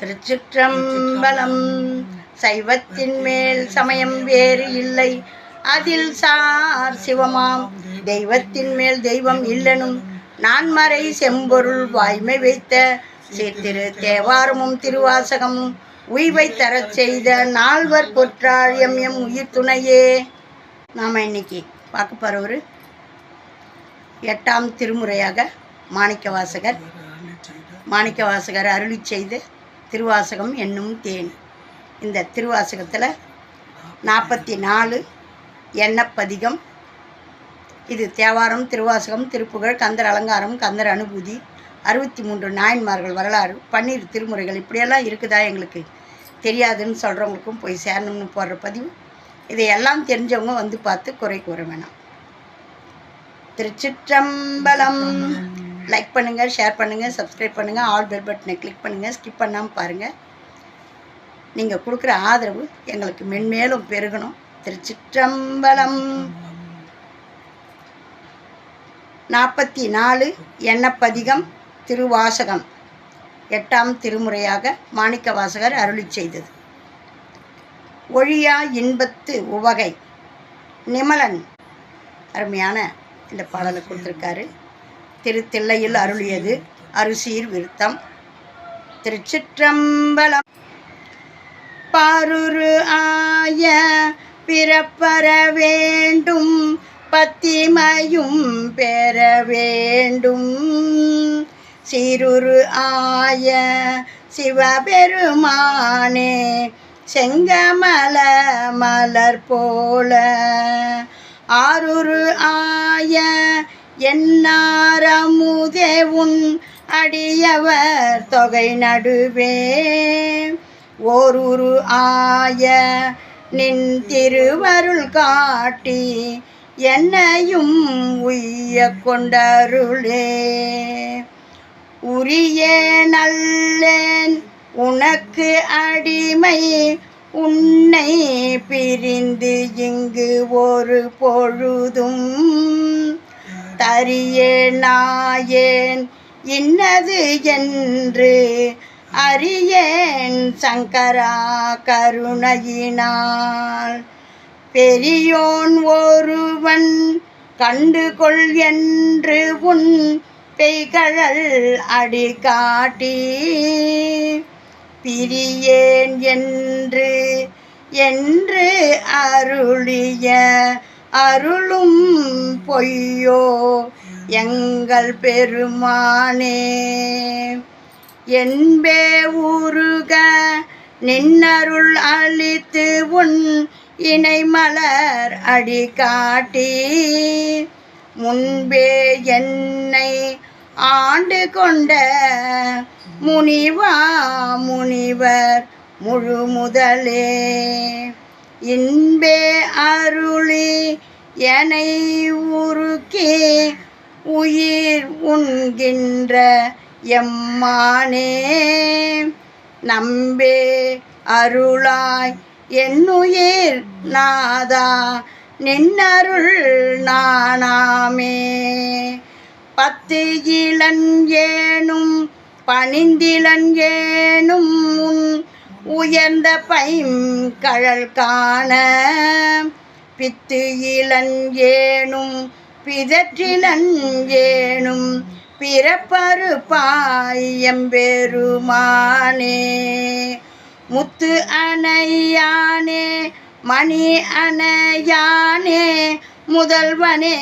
திருச்சிற்றம்பலம். சைவத்தின் மேல் சமயம் வேறு இல்லை. அதில் சார் சிவமாம். தெய்வத்தின் மேல் தெய்வம் இல்லனும் நான்மறை செம்பொருள் வாய்மை வைத்த சீர்திரு தேவாரமும் திருவாசகமும் உய்வை தரச் செய்த நால்வர் பொற்றாள் எம் எம் உயிர் துணையே. நாம் இன்னைக்கு பார்க்க போகிறவர் எட்டாம் திருமுறையாக மாணிக்கவாசகர் மாணிக்கவாசகர் அருளி செய்த திருவாசகம் என்னும் தேன். இந்த திருவாசகத்தில் நாற்பத்தி நாலு எண்ணப்பதிகம். இது தேவாரம் திருவாசகம் திருப்புகழ் கந்தர் அலங்காரம் கந்தர் அனுபூதி அறுபத்தி மூன்று நாயன்மார்கள் வரலாறு பன்னீர் திருமுறைகள் இப்படியெல்லாம் இருக்குதா எங்களுக்கு தெரியாதுன்னு சொல்கிறவங்களுக்கும் போய் சேரணும்னு போடுற பதிவு. இதையெல்லாம் தெரிஞ்சவங்க வந்து பார்த்து குறை கூற வேணாம். திருச்சிற்றம்பலம். லைக் பண்ணுங்கள் ஷேர் பண்ணுங்கள் சப்ஸ்கிரைப் பண்ணுங்கள் ஆல் பெல் பட்டனை கிளிக் பண்ணுங்கள் ஸ்கிப் பண்ணாமல் பாருங்கள் நீங்கள் கொடுக்குற ஆதரவு எங்களுக்கு மென்மேலும் பெருகணும். திருச்சிற்றம்பலம். நாற்பத்தி நாலு எண்ணப்பதிகம் திருவாசகம். எட்டாம் திருமுறையாக மாணிக்க வாசகர் அருளி செய்தது. ஒழியா இன்பத்து உவகை. நிமலன். அருமையான இந்த பாடலை கொடுத்துருக்காரு. திருத்தில்லையில் அருளியது அருசீர் விருத்தம். திருச்சிற்றம்பலம் பாருரு ஆய பிறப்பற வேண்டும் பத்திமையும் பெற வேண்டும். சீருரு ஆய சிவபெருமானே செங்கமல மலர் போல. ஆருரு ஆய என்னாரமுதே உன் அடியவர் தொகை நடுவே? ஓருரு ஆய நின் திருவருள் காட்டி என்னையும் உய்ய கொண்டருளே. உரிய நல்லேன் உனக்கு அடிமை உன்னை பிரிந்து இங்கு ஒரு பொழுதும் தரியே நாயேன். இன்னது என்று அறியேன் சங்கரா கருணையினால். பெரியோன் ஒருவன் கண்டுகொள் என்று உன் பெய்கழல் அடி காட்டி பிரியேன் என்று என்று அருளிய அருளும் பொய்யோ? எங்கள் பெருமானே என்பே உருக நின்னருள் அழித்து உன் இணை மலர் அடி காட்டி முன்பே என்னை ஆண்டு கொண்ட முனிவா முனிவர் முழு முதலே இன்பே அருளி எனை உருக்கே உயிர் உண்கின்ற எம்மானே. நம்பே அருளாய் என்னுயிர் நாதா நின்னருள் நானாமே. பத்து இளன் ஏனும் பணிந்திலன் ஏனும் உன் உயர்ந்த பைம் கழல் காண. பித்து இளன் ஏனும் பிதற்றிலன் ஏனும் பிறப்பரு பாயம்பெருமானே முத்து அணையானே மணி அணையானே முதல்வனே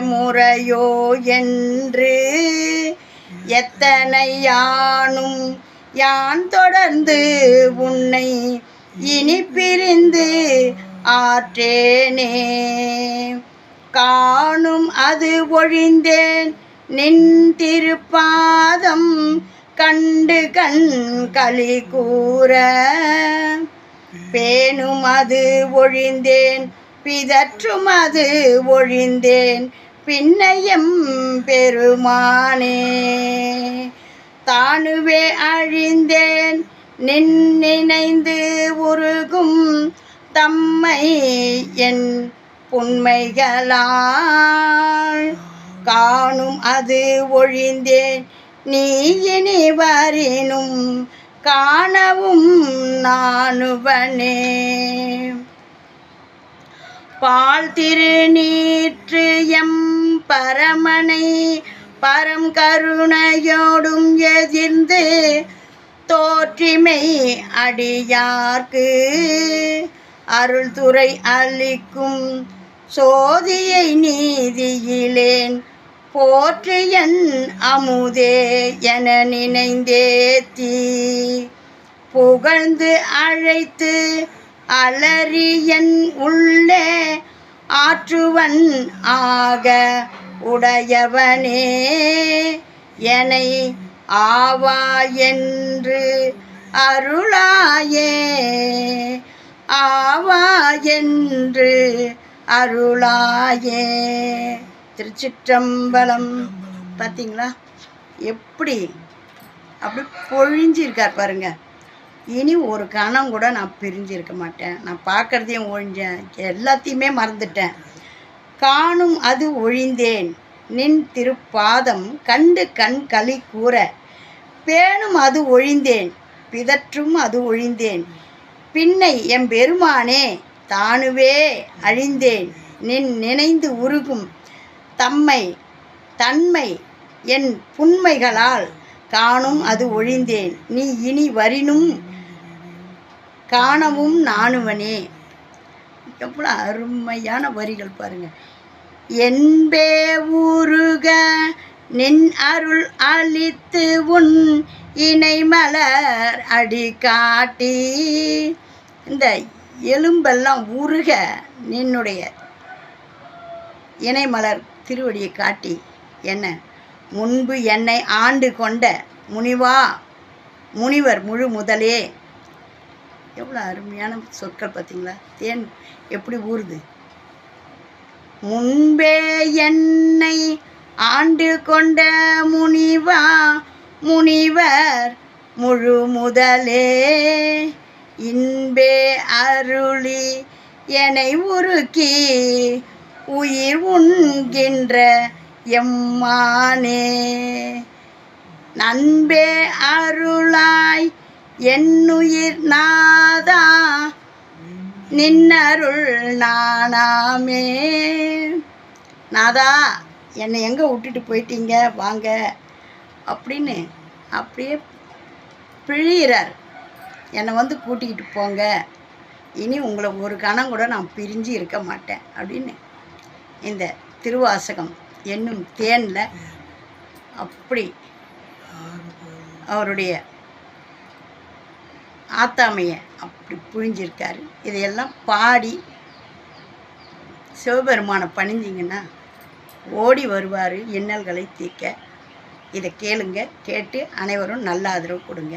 முறையோ என்று. எத்தனை யானும் யான் தொடர்ந்து உன்னை இனி பிரிந்து ஆற்றேனே. காணும் அது ஒழிந்தேன் நின் திருப்பாதம் கண்டு கண் களி கூற. பேணும் அது ஒழிந்தேன் பிதற்றும் அது ஒழிந்தேன் பின்னையம் பெருமானே. தானுவே அழிந்தேன் நின் நினைந்து உருகும் தம்மை என் புண்மைகளால் காணும் அது ஒழிந்தேன். நீ இனி வரினும் காணவும் நானுவனே. பால் திருநீற்று எம் பரமனை பரம் கருணையோடும் எதிர்ந்து தோற்றிமை அடியார்க்கு. அருள் துறை அளிக்கும் சோதியை நீதியிலேன் போற்றியன் அமுதே என நினைந்தேத்தி புகழ்ந்து அழைத்து அலறியன் உள்ளே ஆற்றுவன் ஆக உடையவனே. எனை ஆவா என்று அருளாயே. ஆவா என்று அருளாயே. திருச்சிற்றம்பலம். பார்த்தீங்களா எப்படி? அப்படி பொழிஞ்சிருக்கார் பாருங்க. இனி ஒரு கணம் கூட நான் பிரிஞ்சிருக்க மாட்டேன். நான் பார்க்குறதையும் ஒழிஞ்சேன். எல்லாத்தையுமே மறந்துட்டேன். காணும் அது ஒழிந்தேன். நின் திருப்பாதம் கண்டு கண் களி கூற. பேணும் அது ஒழிந்தேன். பிதற்றும் அது ஒழிந்தேன். பின்னை எம் பெருமானே தானுவே அழிந்தேன். நின் நினைந்து உருகும் தம்மை தன்மை என் புண்மைகளால் காணும் அது ஒழிந்தேன். நீ இனி வரினும் காணவும் நானுவனே எவ்வளோ அருமையான வரிகள் பாருங்கள் என்பே ஊருக நின் அருள் அளித்து உன் இணைமலர் அடி காட்டி இந்த எலும்பெல்லாம் உருக நின்னுடைய இணைமலர் திருவடியை காட்டி என்ன? முன்பு என்னை ஆண்டு கொண்ட முனிவா? முனிவர் முழு முதலே. எவ்வளோ அருமையான சொற்கள் பார்த்தீங்களா? தேன் எப்படி ஊறுது? முன்பே என்னை ஆண்டு கொண்ட முனிவா முனிவர் முழு முதலே. இன்பே அருளி என்னை உருக்கி உயிர் உண்கின்ற எம்மானே. நண்பே அருளாய் என்னுயிர் நாதா நின்னருள் நானாமே. நாதா என்னை எங்கே விட்டுட்டு போயிட்டீங்க? வாங்க. அப்படின்னு அப்படியே பிழியிறார். என்னை வந்து கூட்டிக்கிட்டு போங்க. இனி உங்களை ஒரு கணம் கூட நான் பிரிஞ்சு இருக்க மாட்டேன். அப்படின்னு இந்த திருவாசகம் என்னும் தேனில் அப்படி அவருடைய ஆத்தாமையை அப்படி புரிஞ்சிருக்காரு இதையெல்லாம் பாடி சிவபெருமானை பணிஞ்சிங்கன்னா ஓடி வருவார் இன்னல்களை தீர்க்க. இதை கேளுங்க கேட்டு அனைவரும் நல்ல ஆதரவு கொடுங்க.